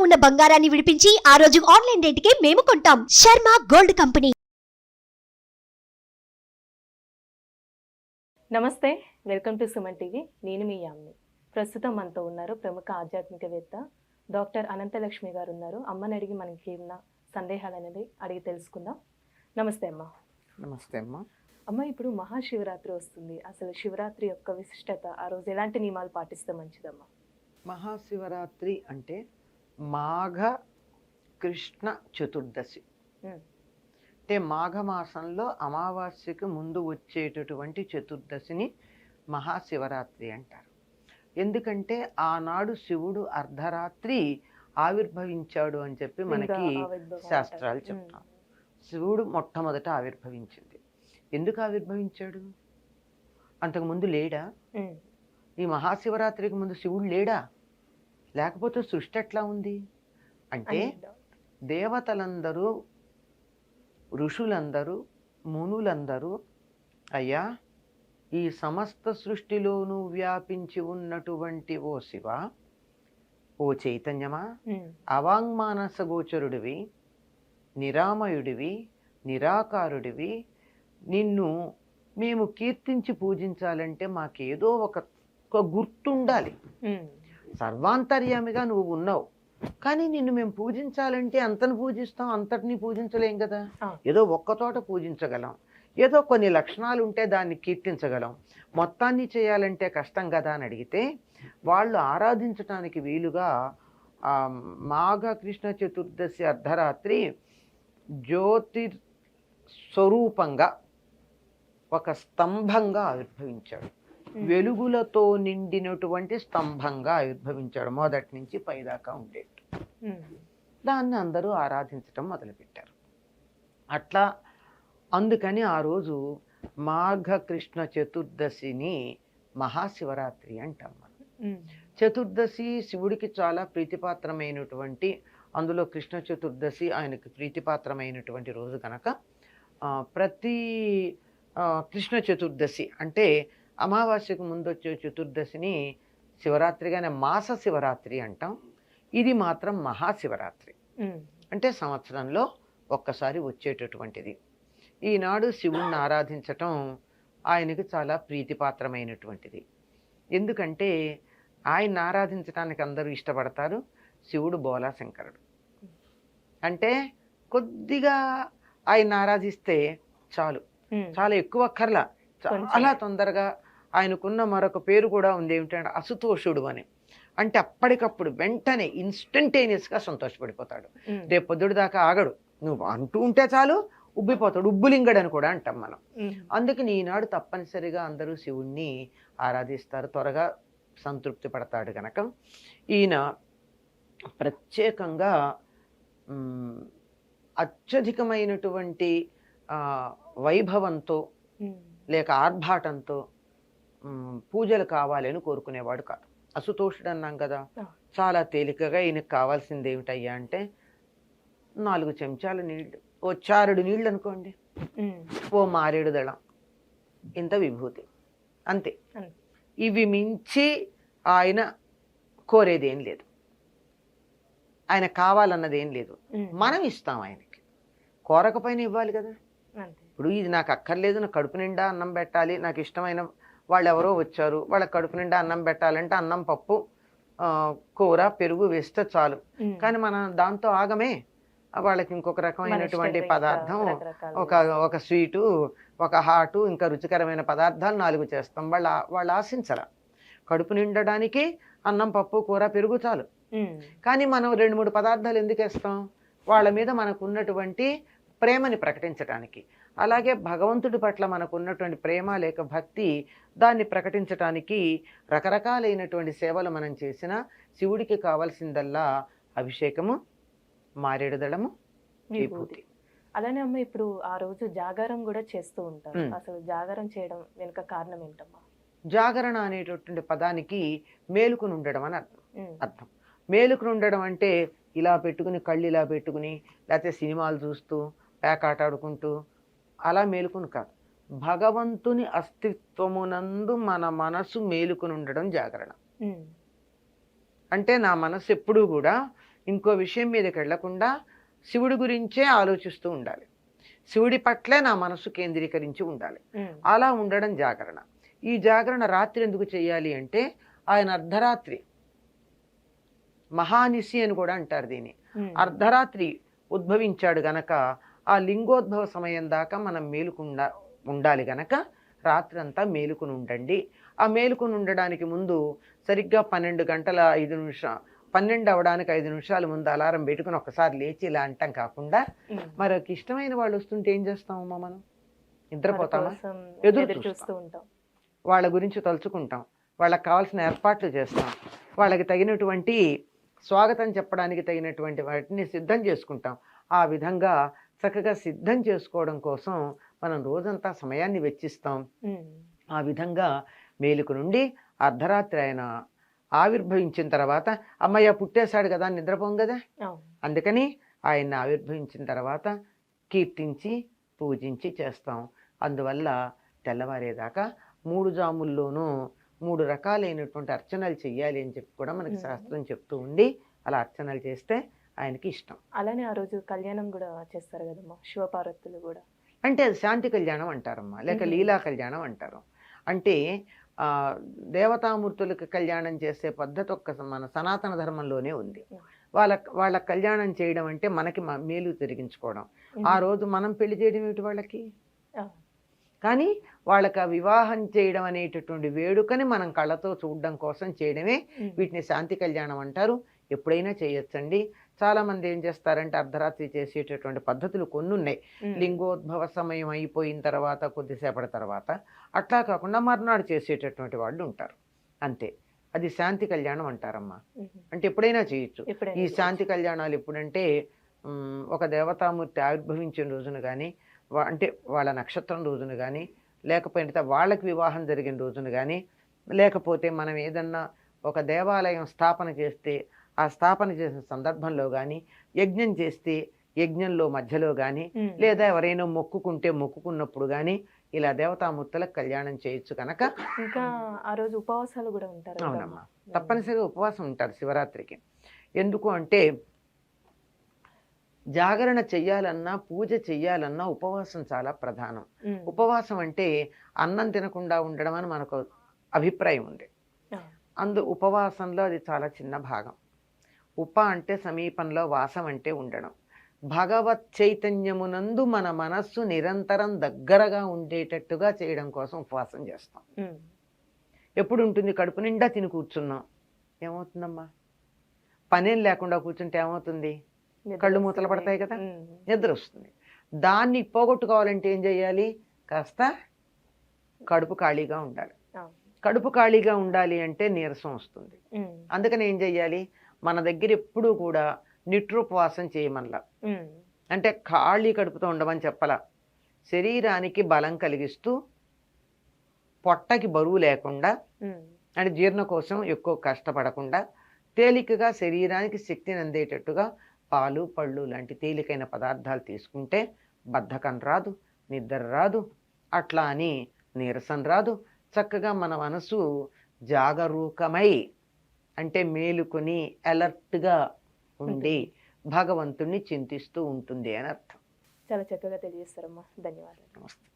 ఉన్న బంగారాన్ని విడిపించి ఆ రోజు ఆన్లైన్ రేటుకే మేము కొంటాం. Sharma gold company. నమస్తే వెల్కమ్ టు సుమన్ టీవీ. నేను మీ యామ్ని. ప్రస్తుతం మనతో ఉన్నారు ప్రముఖ ఆధ్యాత్మికవేత్త డాక్టర్ అనంతలక్ష్మి గారు ఉన్నారు. అమ్మని అడిగి మనకి ఉన్న సందేహాలు అనేది అడిగి తెలుసుకుందాం. నమస్తే అమ్మ. నమస్తే అమ్మా. అమ్మ ఇప్పుడు మహాశివరాత్రి వస్తుంది. అసలు శివరాత్రి యొక్క విశిష్టత ఆ రోజు ఎలాంటి నియమాలు పాటిస్తే మంచిదమ్మా? మహాశివరాత్రి అంటే మాఘ కృష్ణ చతుర్దశి. అంటే మాఘమాసంలో అమావాస్యకి ముందు వచ్చేటటువంటి చతుర్దశిని మహాశివరాత్రి అంటారు. ఎందుకంటే ఆనాడు శివుడు అర్ధరాత్రి ఆవిర్భవించాడు అని చెప్పి మనకి శాస్త్రాలు. చెప్తాం. శివుడు మొట్టమొదట ఆవిర్భవించింది. ఎందుకు ఆవిర్భవించాడు? అంతకుముందు లేడా? ఈ మహాశివరాత్రికి ముందు శివుడు లేడా? లేకపోతే సృష్టి ఎట్లా ఉంది? అంటే దేవతలందరూ ఋషులందరూ మునులందరూ అయ్యా ఈ సమస్త సృష్టిలోనూ వ్యాపించి ఉన్నటువంటి ఓ శివ ఓ చైతన్యమా? ఉమ్, అవాంగ్మానస గోచరుడివి నిరామయుడివి నిరాకారుడివి. నిన్ను మేము కీర్తించి పూజించాలంటే మాకేదో ఒక గుర్తుండాలి. ఉమ్, సర్వాంతర్యామిగా నువ్వు ఉన్నావు. కానీ నిన్ను మేము పూజించాలంటే అంతను పూజిస్తాం అంతటిని పూజించలేం కదా. ఏదో ఒక్క చోట పూజించగలం. ఏదో కొన్ని లక్షణాలు ఉంటే దాన్ని కీర్తించగలం. మొత్తాన్ని చేయాలంటే కష్టం కదా అని అడిగితే వాళ్ళు ఆరాధించటానికి వీలుగా ఆ, మాఘ కృష్ణ చతుర్దశి అర్ధరాత్రి జ్యోతిర్ స్వరూపంగా ఒక స్తంభంగా ఆవిర్భవించాడు. వెలుగులతో నిండినటువంటి స్తంభంగా ఆవిర్భవించాడు మొదటి నుంచి పైదాకా ఉండేది. ఉమ్, దాన్ని అందరూ ఆరాధించటం మొదలుపెట్టారు. అట్లా అందుకని ఆ రోజు మాఘ కృష్ణ చతుర్దశిని మహాశివరాత్రి అంటాం మనం. ఉమ్, చతుర్దశి శివుడికి చాలా ప్రీతిపాత్రమైనటువంటి అందులో కృష్ణ చతుర్దశి ఆయనకి ప్రీతిపాత్రమైనటువంటి రోజు కనుక ప్రతి కృష్ణ చతుర్దశి అంటే అమావాస్యకు ముందు వచ్చే చతుర్దశిని శివరాత్రిగానే మాస శివరాత్రి అంటాం. ఇది మాత్రం మహాశివరాత్రి. అంటే సంవత్సరంలో ఒక్కసారి వచ్చేటటువంటిది. ఈనాడు శివుణ్ణి ఆరాధించటం ఆయనకు చాలా ప్రీతిపాత్రమైనటువంటిది. ఎందుకంటే ఆయన్ని ఆరాధించడానికి అందరూ ఇష్టపడతారు. శివుడు బోలా శంకరుడు. అంటే కొద్దిగా ఆయన ఆరాధిస్తే చాలు. చాలా ఎక్కువ అక్కర్లా. చాలా తొందరగా ఆయనకున్న మరొక పేరు కూడా ఉంది. ఏమిటంటే అసుతోషుడు అని. అంటే అప్పటికప్పుడు వెంటనే ఇన్స్టంటేనియస్గా సంతోషపడిపోతాడు. రేపు పొద్దుడు దాకా ఆగడు. నువ్వు అంటూ ఉంటే చాలు ఉబ్బిపోతాడు. ఉబ్బులింగడు అని కూడా అంటాం మనం. అందుకని ఈనాడు తప్పనిసరిగా అందరూ శివుణ్ణి ఆరాధిస్తారు. త్వరగా సంతృప్తి పడతాడు కనుక ఈయన ప్రత్యేకంగా అత్యధికమైనటువంటి వైభవంతో లేక ఆర్భాటంతో పూజలు కావాలని కోరుకునేవాడు కాదు. అసుతోషుడు అన్నాం కదా. చాలా తేలికగా ఈయనకు కావాల్సింది ఏమిటయ్యా అంటే నాలుగు చెంచాల నీళ్ళు ఓ చారుడు నీళ్ళు అనుకోండి. ఓ మారేడు దళం. ఇంత విభూతి. అంతే. ఇవి మించి ఆయన కోరేదేం లేదు. ఆయన కావాలన్నది ఏం లేదు మనం ఇస్తాం ఆయనకి. కోరకపోయినా ఇవ్వాలి కదా. ఇప్పుడు ఇది నాకు అక్కర్లేదు నాకు కడుపు నిండా అన్నం పెట్టాలి నాకు ఇష్టమైన వాళ్ళు ఎవరో వచ్చారు వాళ్ళకి కడుపు నిండా అన్నం పెట్టాలంటే అన్నం పప్పు కూర పెరుగు వేస్తే చాలు. కానీ మనం దాంతో ఆగమే. వాళ్ళకి ఇంకొక మన రకమైనటువంటి పదార్థం ఒక ఒక స్వీటు ఒక హాటు ఇంకా రుచికరమైన పదార్థాలు నాలుగు చేస్తాం. వాళ్ళ వాళ్ళు ఆశించరా. కడుపు నిండడానికి అన్నం పప్పు కూర పెరుగు చాలు. కానీ మనం రెండు మూడు పదార్థాలు ఎందుకు వేస్తాం? వాళ్ళ మీద మనకు ఉన్నటువంటి ప్రేమని ప్రకటించడానికి అలాగే భగవంతుడి పట్ల మనకు ఉన్నటువంటి ప్రేమ లేక భక్తి దాన్ని ప్రకటించటానికి రకరకాలైనటువంటి సేవలు మనం చేసిన శివుడికి కావాల్సిందల్లా అభిషేకము మారేడు దళము విభూతి. అలానే అమ్మ ఇప్పుడు ఆ రోజు జాగారం కూడా చేస్తూ ఉంటారు. అసలు జాగారం చేయడం వెనుక కారణం ఏంటమ్మా? జాగరణ అనేటటువంటి పదానికి మేలుకుని ఉండడం అని అర్థం. అర్థం. మేలుకుని ఉండడం అంటే ఇలా పెట్టుకుని కళ్ళు ఇలా పెట్టుకుని లేకపోతే సినిమాలు చూస్తూ పేకాట ఆడుకుంటూ అలా మేలుకుని కాదు. భగవంతుని అస్తిత్వమునందు మన మనసు మేలుకుని ఉండడం జాగరణ. అంటే నా మనసు ఎప్పుడూ కూడా ఇంకో విషయం మీదకి వెళ్ళకుండా శివుడి గురించే ఆలోచిస్తూ ఉండాలి. శివుడి పట్లే నా మనసు కేంద్రీకరించి ఉండాలి. అలా ఉండడం జాగరణ. ఈ జాగరణ రాత్రి ఎందుకు చేయాలి అంటే ఆయన అర్ధరాత్రి మహానిశి అని కూడా అంటారు దీన్ని. అర్ధరాత్రి ఉద్భవించాడు గనక ఆ లింగోద్భవ సమయం దాకా మనం మేలుకుండా ఉండాలి గనక రాత్రి అంతా మేలుకుని ఉండండి. ఆ మేలుకుని ఉండడానికి ముందు సరిగ్గా పన్నెండు గంటల ఐదు నిమిషం పన్నెండు అవడానికి ఐదు నిమిషాల ముందు అలారం పెట్టుకుని ఒకసారి లేచి ఇలా అంటాం కాకుండా. మరొక ఇష్టమైన వాళ్ళు వస్తుంటే ఏం చేస్తామమ్మా మనం? నిద్రపోతామా? ఎదురు. చూస్తూ ఉంటాం. వాళ్ళ గురించి తలుచుకుంటాం. వాళ్ళకి కావాల్సిన ఏర్పాట్లు చేస్తాం. వాళ్ళకి తగినటువంటి స్వాగతం చెప్పడానికి తగినటువంటి వాటిని సిద్ధం చేసుకుంటాం. ఆ విధంగా చక్కగా సిద్ధం చేసుకోవడం కోసం మనం రోజంతా సమయాన్ని వెచ్చిస్తాం. ఆ విధంగా మేలుకు నుండి అర్ధరాత్రి ఆయన ఆవిర్భవించిన తర్వాత అమ్మయ్య పుట్టేశాడు కదా నిద్రపోం కదా అందుకని ఆయన్ని ఆవిర్భవించిన తర్వాత కీర్తించి పూజించి చేస్తాం. అందువల్ల తెల్లవారేదాకా మూడు జాముల్లోనూ మూడు రకాలైనటువంటి అర్చనలు చెయ్యాలి అని చెప్పి కూడా మనకి. శాస్త్రం చెప్తూ ఉండి అలా అర్చనలు చేస్తే ఆయనకి ఇష్టం. అలానే ఆ రోజు కళ్యాణం కూడా చేస్తారు కదమ్మా శివపార్వతులు కూడా. అంటే అది శాంతి కళ్యాణం అంటారమ్మా లేక. లీలా కళ్యాణం అంటారు. అంటే దేవతామూర్తులకు కళ్యాణం చేసే పద్ధతి ఒక్క మన సనాతన ధర్మంలోనే ఉంది. వాళ్ళ వాళ్ళ కళ్యాణం చేయడం అంటే మనకి మేలు తిరిగించుకోవడం ఆ రోజు మనం పెళ్ళి చేయడం ఏమిటి వాళ్ళకి. కానీ వాళ్ళకి వివాహం చేయడం అనేటటువంటి వేడుకని మనం కళ్ళతో చూడడం కోసం చేయడమే వీటిని శాంతి కళ్యాణం అంటారు. ఎప్పుడైనా చేయొచ్చండి. చాలా మంది ఏం చేస్తారంటే అర్ధరాత్రి చేసేటటువంటి పద్ధతులు కొన్ని ఉన్నాయి లింగోద్భవ సమయం అయిపోయిన తర్వాత కొద్దిసేపటి తర్వాత అట్లా కాకుండా మర్నాడు చేసేటటువంటి వాళ్ళు ఉంటారు. అంతే. అది శాంతి కళ్యాణం అంటారమ్మా. అంటే ఎప్పుడైనా చేయొచ్చు. ఈ. శాంతి కళ్యాణాలు ఎప్పుడంటే ఒక దేవతామూర్తి ఆవిర్భవించిన రోజున కానీ అంటే వాళ్ళ నక్షత్రం రోజున కానీ లేకపోతే వాళ్ళకి వివాహం జరిగిన రోజున కానీ లేకపోతే మనం ఏదన్నా ఒక దేవాలయం స్థాపన చేస్తే ఆ స్థాపన చేసిన సందర్భంలో కానీ యజ్ఞం చేస్తే యజ్ఞంలో మధ్యలో కానీ లేదా ఎవరైనా మొక్కుకుంటే మొక్కుకున్నప్పుడు కానీ ఇలా దేవతామూర్తులకు కళ్యాణం చేయొచ్చు కనుక ఇంకా ఆ రోజు ఉపవాసాలు కూడా ఉంటారు. అవునమ్మా. తప్పనిసరిగా ఉపవాసం ఉంటారు శివరాత్రికి. ఎందుకు అంటే జాగరణ చెయ్యాలన్నా పూజ చెయ్యాలన్నా ఉపవాసం చాలా ప్రధానం. ఉపవాసం అంటే అన్నం తినకుండా ఉండడం అని మనకు అభిప్రాయం ఉంది. అందు ఉపవాసంలో అది చాలా చిన్న భాగం. ఉప అంటే సమీపంలో వాసం అంటే ఉండడం. భగవత్ చైతన్యమునందు మన మనస్సు నిరంతరం దగ్గరగా ఉండేటట్టుగా చేయడం కోసం ఉపవాసం చేస్తాం. ఎప్పుడు ఉంటుంది కడుపు నిండా తిని కూర్చున్నాం. ఏమవుతుందమ్మా? పనేం లేకుండా కూర్చుంటే ఏమవుతుంది? కళ్ళు. మూతలు పడతాయి కదా? నిద్ర వస్తుంది. దాన్ని పోగొట్టుకోవాలంటే ఏం చేయాలి? కాస్త కడుపు ఖాళీగా ఉండాలి. కడుపు ఖాళీగా ఉండాలి అంటే నీరసం వస్తుంది. అందుకని ఏం చెయ్యాలి మన దగ్గర ఎప్పుడూ కూడా నిట్రోపవాసం చేయమనలా. అంటే ఖాళీ కడుపుతో ఉండమని చెప్పలా. శరీరానికి బలం కలిగిస్తూ పొట్టకి బరువు లేకుండా అంటే జీర్ణ కోసం ఎక్కువ కష్టపడకుండా తేలికగా శరీరానికి శక్తిని అందేటట్టుగా పాలు పళ్ళు లాంటి తేలికైన పదార్థాలు తీసుకుంటే బద్ధకం రాదు నిద్ర రాదు అట్లా అని నీరసం రాదు. చక్కగా మన మనసు జాగరూకమై అంటే మేలుకొని అలర్ట్గా ఉండి భగవంతుణ్ణి చింతిస్తూ ఉంటుంది అని అర్థం. చాలా చక్కగా తెలియజేస్తారమ్మా. ధన్యవాదాలు. నమస్తే.